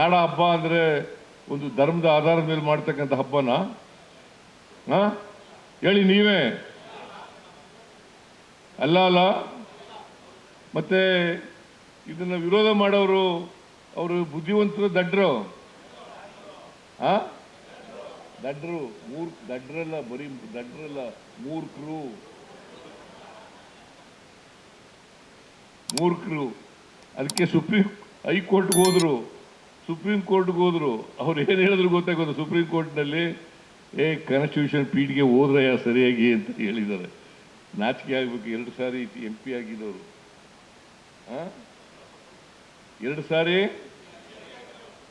ನಾಡ ಹಬ್ಬ ಅಂದ್ರೆ ಒಂದು ಧರ್ಮದ ಆಧಾರದ ಮೇಲೆ ಮಾಡ್ತಕ್ಕಂಥ ಹಬ್ಬನ? ಹಾ? ಹೇಳಿ ನೀವೇ. ಅಲ್ಲ ಅಲ್ಲ. ಮತ್ತೆ ಇದನ್ನು ವಿರೋಧ ಮಾಡೋರು ಅವರು ಬುದ್ಧಿವಂತರು, ದಡ್ರು. ಆ ದಡ್ರು, ಮೂರ್ ದಡ್ರಲ್ಲ, ಬರೀ ದಡ್ರಲ್ಲ ಮೂರ್ಖರು ಮೂರ್ಖರು ಅದಕ್ಕೆ ಸುಪ್ರೀಂ ಹೈಕೋರ್ಟ್ಗೆ ಹೋದ್ರು. ಸುಪ್ರೀಂ ಕೋರ್ಟ್ಗೆ ಹೋದ್ರು. ಅವ್ರು ಏನು ಹೇಳಿದ್ರು ಗೊತ್ತಾಗೋದು ಸುಪ್ರೀಂ ಕೋರ್ಟ್ನಲ್ಲಿ, ಏ ಕಾನ್ಸ್ಟಿಟ್ಯೂಷನ್ ಪೀಠ್ಗೆ ಹೋದ್ರಯ್ಯ ಸರಿಯಾಗಿ? ಅಂತ ಹೇಳಿದ್ದಾರೆ. ನಾಚಿಕೆ ಆಗ್ಬೇಕು. ಎರಡು ಸಾರಿ ಎಂ ಪಿ ಆಗಿದ್ದವರು. ಎರಡು ಸಾರಿ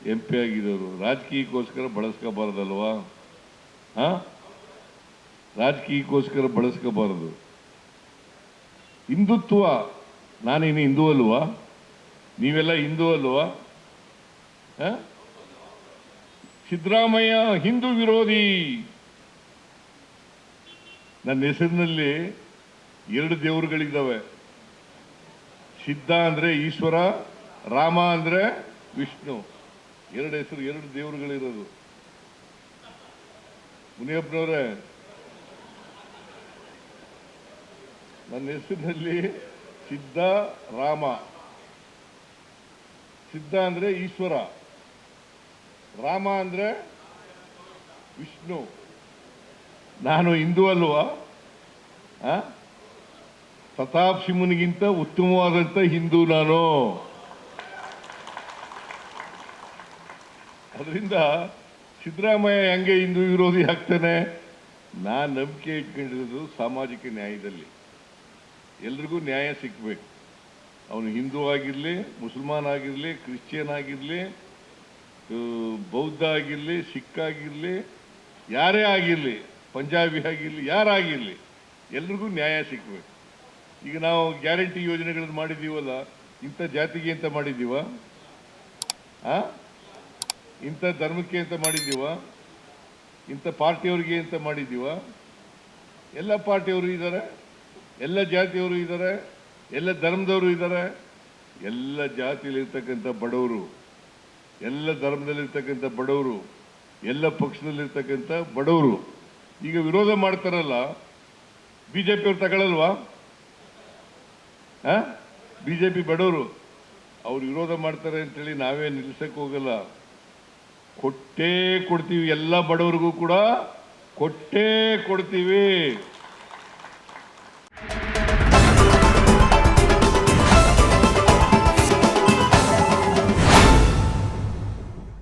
ಎಂ ಪಿ ಆಗಿದ್ದವರು. ರಾಜಕೀಯಕ್ಕೋಸ್ಕರ ಬಳಸ್ಕೋಬಾರ್ದಲ್ವಾ? ಹಾ ರಾಜಕೀಯಕ್ಕೋಸ್ಕರ ಬಳಸ್ಕೋಬಾರದು. ಹಿಂದುತ್ವ. ನಾನೇನು ಹಿಂದೂ ಅಲ್ವಾ? ನೀವೆಲ್ಲ ಹಿಂದೂ ಅಲ್ವಾ? ಸಿದ್ದರಾಮಯ್ಯ ಹಿಂದೂ ವಿರೋಧಿ. ನನ್ನ ಹೆಸರಿನಲ್ಲಿ ಎರಡು ದೇವರುಗಳಿದ್ದಾವೆ. ಸಿದ್ಧ ಅಂದ್ರೆ ಈಶ್ವರ, ರಾಮ ಅಂದ್ರೆ ವಿಷ್ಣು. ಎರಡು ಹೆಸರು, ಎರಡು ದೇವರುಗಳಿರೋದು. ಮುನಿಯಪ್ಪನವರೇ, ನನ್ನ ಹೆಸರಿನಲ್ಲಿ ಸಿದ್ಧ, ರಾಮ. ಸಿದ್ಧ ಅಂದ್ರೆ ಈಶ್ವರ. ರಾಮ ಅಂದರೆ ವಿಷ್ಣು. ನಾನು ಹಿಂದೂ ಅಲ್ವಾ? ಪ್ರತಾಪ್ ಸಿಂಹನಿಗಿಂತ ಉತ್ತಮವಾದಂತ ಹಿಂದೂ ನಾನು. ಅದರಿಂದ ಸಿದ್ದರಾಮಯ್ಯ ಹೆಂಗೆ ಹಿಂದೂ ವಿರೋಧಿ ಆಗ್ತಾನೆ? ನಾನು ನಂಬಿಕೆ ಇಟ್ಕೊಂಡಿರೋದು ಸಾಮಾಜಿಕ ನ್ಯಾಯದಲ್ಲಿ. ಎಲ್ರಿಗೂ ನ್ಯಾಯ ಸಿಕ್ಬೇಕು. ಅವನು ಹಿಂದೂ ಆಗಿರಲಿ, ಮುಸಲ್ಮಾನ್ ಆಗಿರಲಿ, ಕ್ರಿಶ್ಚಿಯನ್ ಆಗಿರಲಿ ಬೌದ್ಧ ಆಗಿರಲಿ, ಸಿಖ್ ಆಗಿರಲಿ, ಯಾರೇ ಆಗಿರಲಿ, ಪಂಜಾಬಿ ಆಗಿರಲಿ ಯಾರಾಗಿರಲಿ ಎಲ್ರಿಗೂ ನ್ಯಾಯ ಸಿಗಬೇಕು. ಈಗ ನಾವು ಗ್ಯಾರಂಟಿ ಯೋಜನೆಗಳನ್ನು ಮಾಡಿದ್ದೀವಲ್ಲ, ಇಂಥ ಜಾತಿಗೆ ಅಂತ ಮಾಡಿದ್ದೀವ? ಇಂಥ ಧರ್ಮಕ್ಕೆ ಅಂತ ಮಾಡಿದ್ದೀವ? ಇಂಥ ಪಾರ್ಟಿಯವ್ರಿಗೆ ಅಂತ ಮಾಡಿದ್ದೀವ? ಎಲ್ಲ ಪಾರ್ಟಿಯವರು ಇದ್ದಾರೆ ಎಲ್ಲ ಜಾತಿಯವರು ಇದ್ದಾರೆ ಎಲ್ಲ ಧರ್ಮದವರು ಇದ್ದಾರೆ ಎಲ್ಲ ಜಾತಿಯಲ್ಲಿರ್ತಕ್ಕಂಥ ಬಡವರು. ಎಲ್ಲ ಧರ್ಮದಲ್ಲಿರ್ತಕ್ಕಂಥ ಬಡವರು, ಎಲ್ಲ ಪಕ್ಷದಲ್ಲಿರ್ತಕ್ಕಂಥ ಬಡವರು, ಈಗ ವಿರೋಧ ಮಾಡ್ತಾರಲ್ಲ ಬಿಜೆಪಿ ಅವ್ರು ತಗೊಳ್ಳಲ್ವಾ ಬಿಜೆಪಿ ಬಡವರು, ಅವ್ರು ವಿರೋಧ ಮಾಡ್ತಾರೆ ಅಂತೇಳಿ ನಾವೇ ನಿಲ್ಸಕ್ಕೆ ಹೋಗಲ್ಲ. ಕೊಟ್ಟೇ ಕೊಡ್ತೀವಿ, ಎಲ್ಲ ಬಡವರಿಗೂ ಕೂಡ ಕೊಟ್ಟೇ ಕೊಡ್ತೀವಿ.